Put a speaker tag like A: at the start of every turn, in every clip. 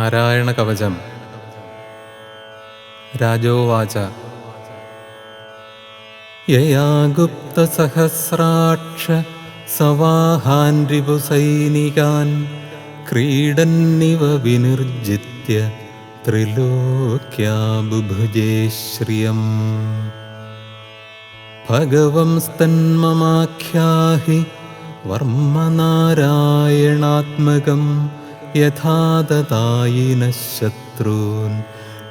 A: നാരായണ കവചം. രാജോവാച. യയാ ഗുപ്തസഹസ്രാക്ഷ സവാഹാൻ രിപുസൈനികാൻ ക്രീഡന്നിവ വിനിർജിത്യ ത്രിലോക്യാബുഭുജേ ശ്രിയം ഭഗവംസ്തന്മമാഖ്യാഹി വർമ്മനാരായണാത്മകം यथा ददायिनः शत्रून्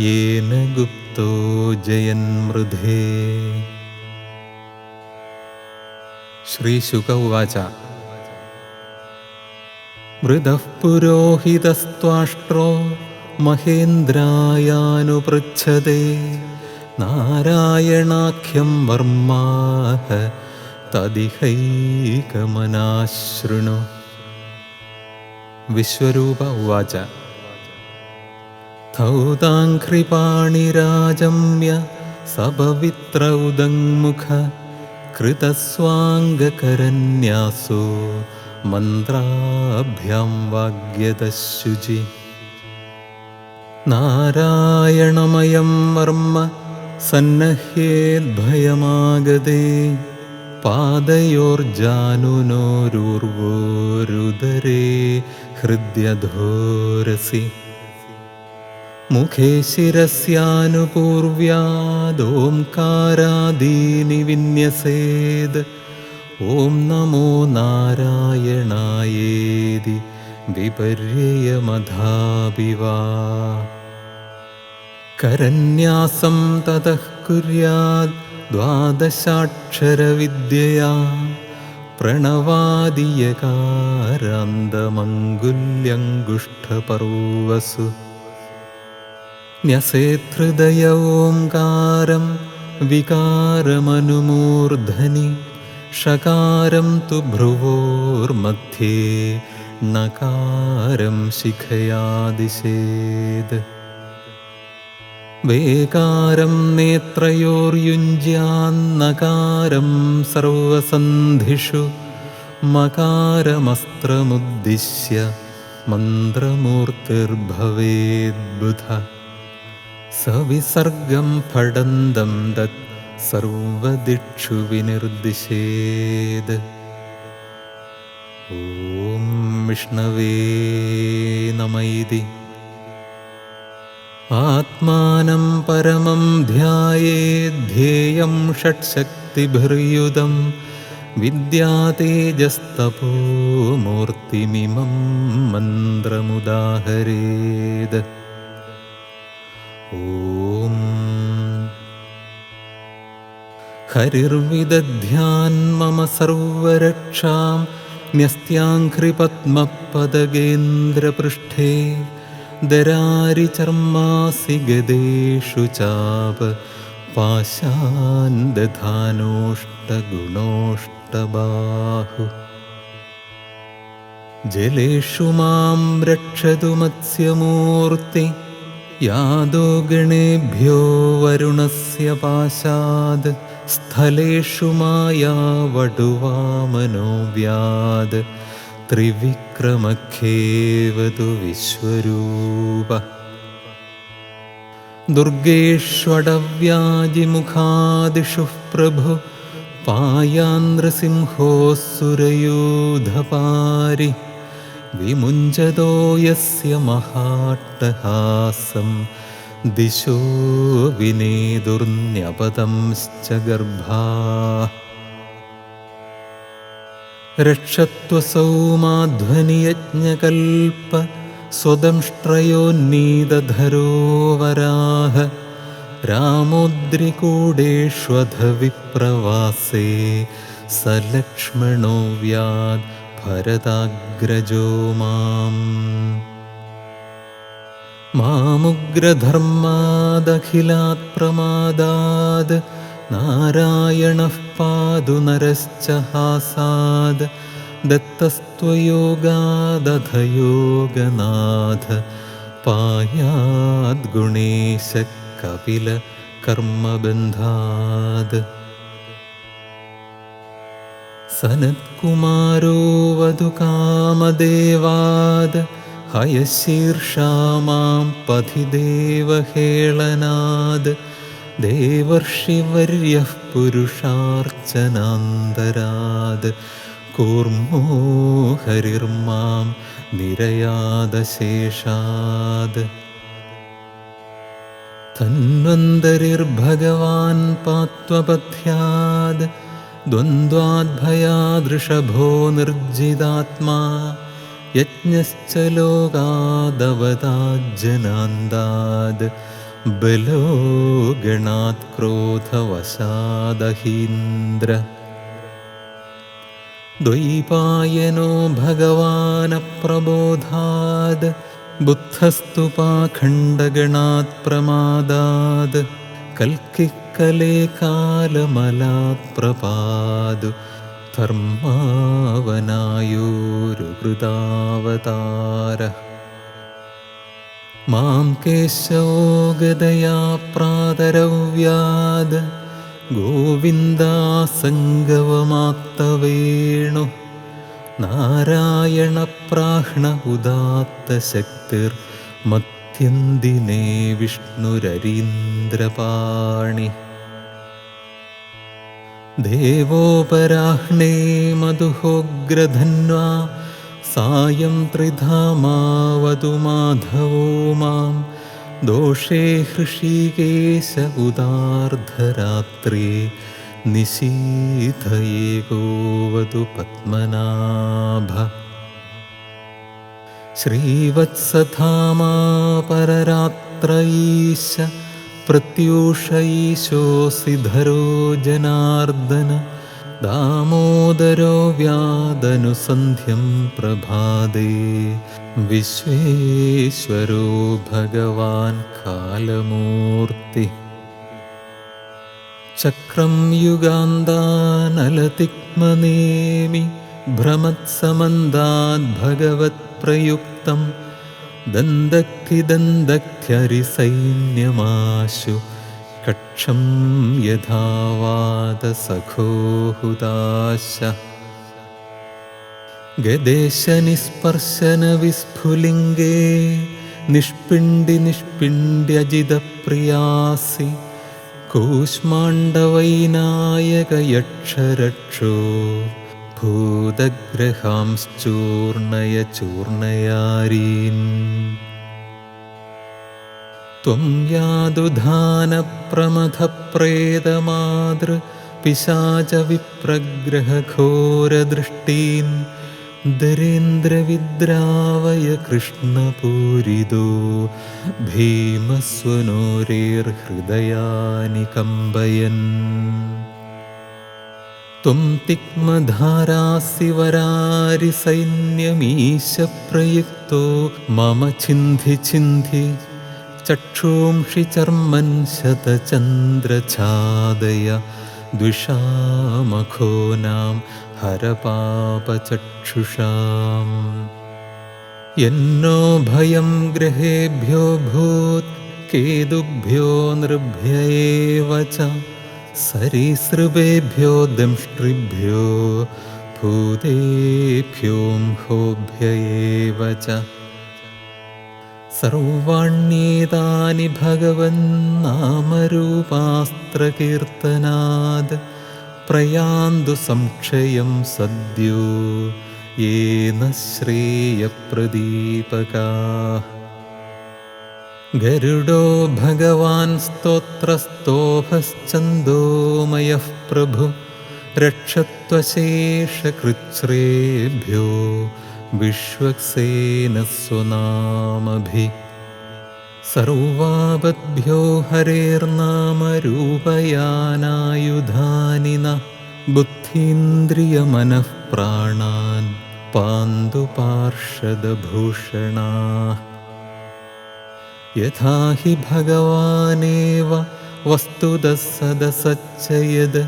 A: येन गुप्तो जयन्मृधे। श्रीशुक उवाच। मृदः पुरोहितस्त्वाष्ट्रो महेन्द्रायानुपृच्छते नारायणाख्यं वर्माः तदिहैकमनाशृणु വിശ്വരൂപ ഉവാച. ധൗതാഘ്രിപാണിരാജമ്യ സപവിത്ര ഉദങ്മുഖ കൃതസ്വാംഗകരന്യാസോ മന്ത്രാഭ്യാം വാഗ്യതശുചി. നാരായണമയം മർമ്മ സന്നഹ്യേദ്ഭയമാഗതേ പാദയോർജാനുനോരൂർവോരുദരേ. हृद्यधोरसि मुखे शिरस्यानुपूर्व्यादोङ्कारादीनि विन्यसेद्। ॐ नमो नारायणायेदि विपर्ययमधाभिवा। करन्यासं ततः कुर्याद् द्वादशाक्षरविद्यया प्रणवादियकारान्दमङ्गुल्यङ्गुष्ठपर्वसु न्यसेत्हृदय ओङ्कारं विकारमनुमूर्धनि षकारं तु भ्रुवोर्मध्ये नकारं शिखयादिशेद् वेकारं नेत्रयोर्युञ्ज्यान्नकारं सर्वसन्धिषु मकारमस्त्रमुद्दिश्य मन्त्रमूर्तिर्भवेद्बुध। सविसर्गं फडन्दं दत् सर्वदिक्षु विनिर्दिशेद् ॐ विष्णवे नम इति आत्मानं परमं ध्यायेद्धेयं षट्शक्तिभिर्युदं विद्यातेजस्तपो मूर्तिमिमं मन्त्रमुदाहरेद्। ॐ हरिर्विदध्यान्मम सर्वरक्षां न्यस्त्याङ्घ्रिपद्मपदगेन्द्रपृष्ठे दरारिचर्मासि गदेषु चाप पाशान् दधानोष्टगुणोष्टबाहु जलेषु मां रक्षतु मत्स्यमूर्ति यादो गणेभ्यो वरुणस्य पाशाद् स्थलेषु मायावटुवामनो व्याद् त्रिविक्रमखेवतु विश्वरूप। दुर्गेष्वडव्याजिमुखादिषु प्रभु पायान्द्रसिंहोऽसुरयूधपारि विमुञ्चतो यस्य महाट्टहासं दिशो विनेदुर्न्यपदंश्च गर्भा रक्षत्वसौ माध्वनियज्ञकल्प स्वदंष्ट्रयोन्नीदधरो वराह रामोद्रिकूडेष्वधविप्रवासे स लक्ष्मणो व्याद् भरताग्रजो माम्। मामुग्रधर्मादखिलात् प्रमादाद् नारायणः पादु नरश्च हासाद् दत्तस्त्वयोगादधयोगनाथ पायाद्गुणेशकपिलकर्मबन्धाद् सनत्कुमारो वधुकामदेवाद् हयशीर्षा मां पथि देवहेळनाद् देवर्षिवर्यः पुरुषार्चनान्तराद् कूर्मो हरिर्मां निरयादशेषाद् धन्वन्तरिर्भगवान् पात्वपथ्याद् द्वन्द्वाद्भयादृषभो निर्जिदात्मा यज्ञश्च लोकादवताज्जनान्दाद् बलो गणात् क्रोधवशादहीन्द्र द्वैपायनो भगवानप्रबोधाद् बुद्धस्तु पाखण्डगणात् प्रमादाद् कल्किः कले कालमलात् प्रपादु धर्मावनायोरुकृतावतारः मां केशवो गदया प्रातरव्याद् गोविन्दासङ्गवमात्तवेणुः नारायणप्राह्ण उदात्तशक्तिर्मत्यन्दिने विष्णुररीन्द्रपाणि देवोपराह्णे मधुहोग्रधन्वा सायं त्रिधामावतु माधवो मां दोषे हृषीकेश उदार्धरात्रे निशीथये गोवतु पद्मनाभ। श्रीवत्सधामा पररात्रयीश प्रत्यूषयीशोऽसि धरो जनार्दन दामोदरो व्यादनुसन्ध्यं प्रभादे विश्वेश्वरो भगवान् कालमूर्तिः। चक्रं युगान्दानलतिक्मनेमि भ्रमत्समन्दाद्भगवत्प्रयुक्तं दन्दक्तिदन्दक्त्यरिसैन्यमाशु कक्षं यथावादसखोहुदाश गदेशनिस्पर्शनविस्फुलिङ्गे निष्पिण्डि निष्पिण्ड्यजिदप्रियासि कूष्माण्डवैनायकयक्षरक्षो भूतग्रहांश्चूर्णय चूर्णयारीन् त्वं यादुधानप्रमथप्रेतमातृ पिशाचविप्रग्रहघोरदृष्टीन् दरेन्द्रविद्रावय कृष्णपूरिदो भीमस्वनोरेर्हृदयानि कम्बयन् त्वं तिक्मधारासि वरारिसैन्यमीशप्रयुक्तो मम छिन्धि छिन्धि चक्षूंषि शतचन्द्रछादय द्विषामखोनां हरपापचक्षुषाम्। यन्नो भयं गृहेभ्यो भूत् केतुभ्यो नृभ्य एव च सरीसृपेभ्यो दंष्ट्रिभ्यो भूतेभ्योऽहोभ्य एव च सर्वाण्येतानि भगवन्नामरूपास्त्रकीर्तनाद् प्रयान्तु संक्षयं सद्यो येन श्रेयप्रदीपकाः। गरुडो भगवान् स्तोत्रस्तोभश्चन्दोमयः प्रभु रक्षत्वशेषकृच्छ्रेभ्यो विश्वक्सेनस्वनामभि सर्वापद्भ्यो हरेर्नामरूपयानायुधानि न बुद्धीन्द्रियमनः प्राणान् पान्तु पार्षदभूषणाः यथा हि भगवानेव वस्तुतः सदसच्च यद्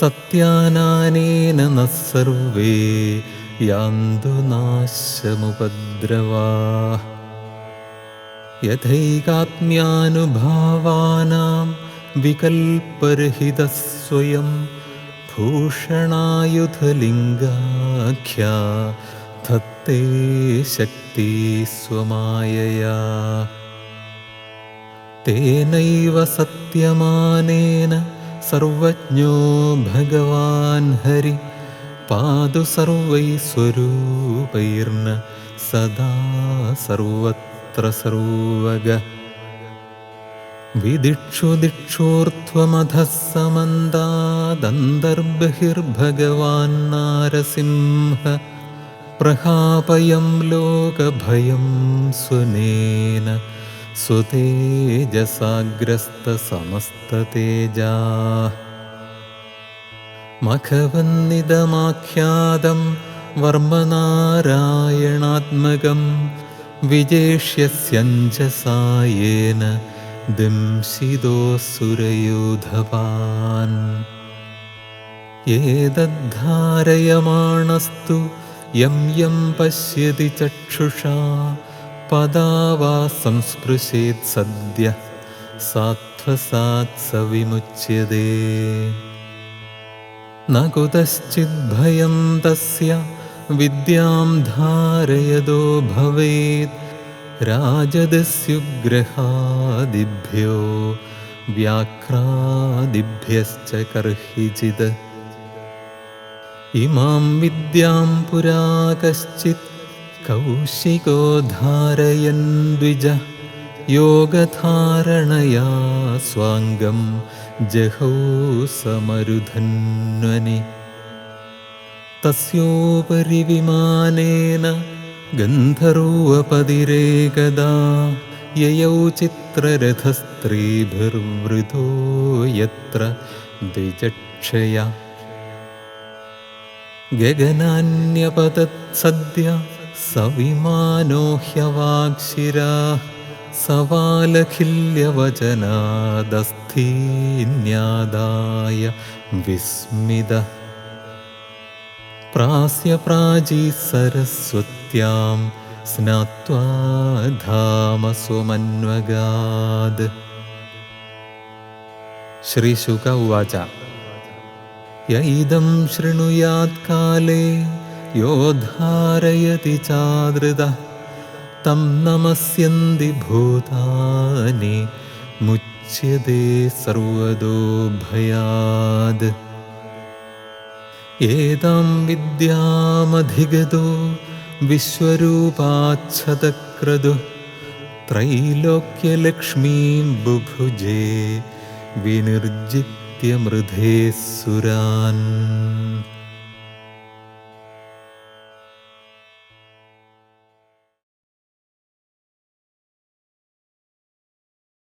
A: सत्यानानेन नः सर्वे यान्तु नाशमुपद्रवाः यथैकात्म्यानुभावानां विकल्परहितः स्वयं भूषणायुधलिङ्गाख्या धत्ते शक्ति स्वमायया तेनैव सत्यमानेन सर्वज्ञो भगवान् हरि पादु सर्वैः स्वरूपैर्न सदा सर्वत्र सर्वग। विदिक्षु दिक्षोर्ध्वमधः समन्दादन्तर्बहिर्भगवान् नारसिंह प्रहापयं लोकभयं स्वनेन स्वतेजसाग्रस्तसमस्ततेजा मखवन्निदमाख्यातं वर्मनारायणात्मकं विजेष्यस्यञ्जसायेन दिंशिदोऽसुरयोधवान् एतद्धारयमाणस्तु यं यं पश्यति चक्षुषा पदा वा संस्पृशेत् सद्यः सात्वसात् स विमुच्यते न कुतश्चिद्भयं तस्य विद्यां धारयदो भवेत् राजदस्युग्रहादिभ्यो व्याघ्रादिभ्यश्च कर्हिचित् इमां विद्यां पुरा कश्चित् कौशिको धारयन् द्विज योगधारणया स्वाङ्गं जहौ समरुधन्वनि तस्योपरि विमानेन गन्धर्वपदिरेकदा ययौ चित्ररथस्त्रीभिर्वृतो यत्र द्विचक्षया। गगनान्यपतत्सद्य सविमानो ह्यवाक्षिरा सवालखिल्यवचनादस्थीन्यादाय विस्मित। प्रास्य प्राजी सरस्वत्यां स्नात्वा धाम स्वमन्वगाद् श्रीशुक उवाच। य इदं शृणुयात्काले यो धारयति चादृतः तं नमस्यन्ति भूतानि मुच्यते सर्वदो भयाद्। एतां विद्यामधिगतो विश्वरूपाच्छतक्रदुः त्रैलोक्यलक्ष्मीं बुभुजे विनिर्जित्य मृधे सुरान्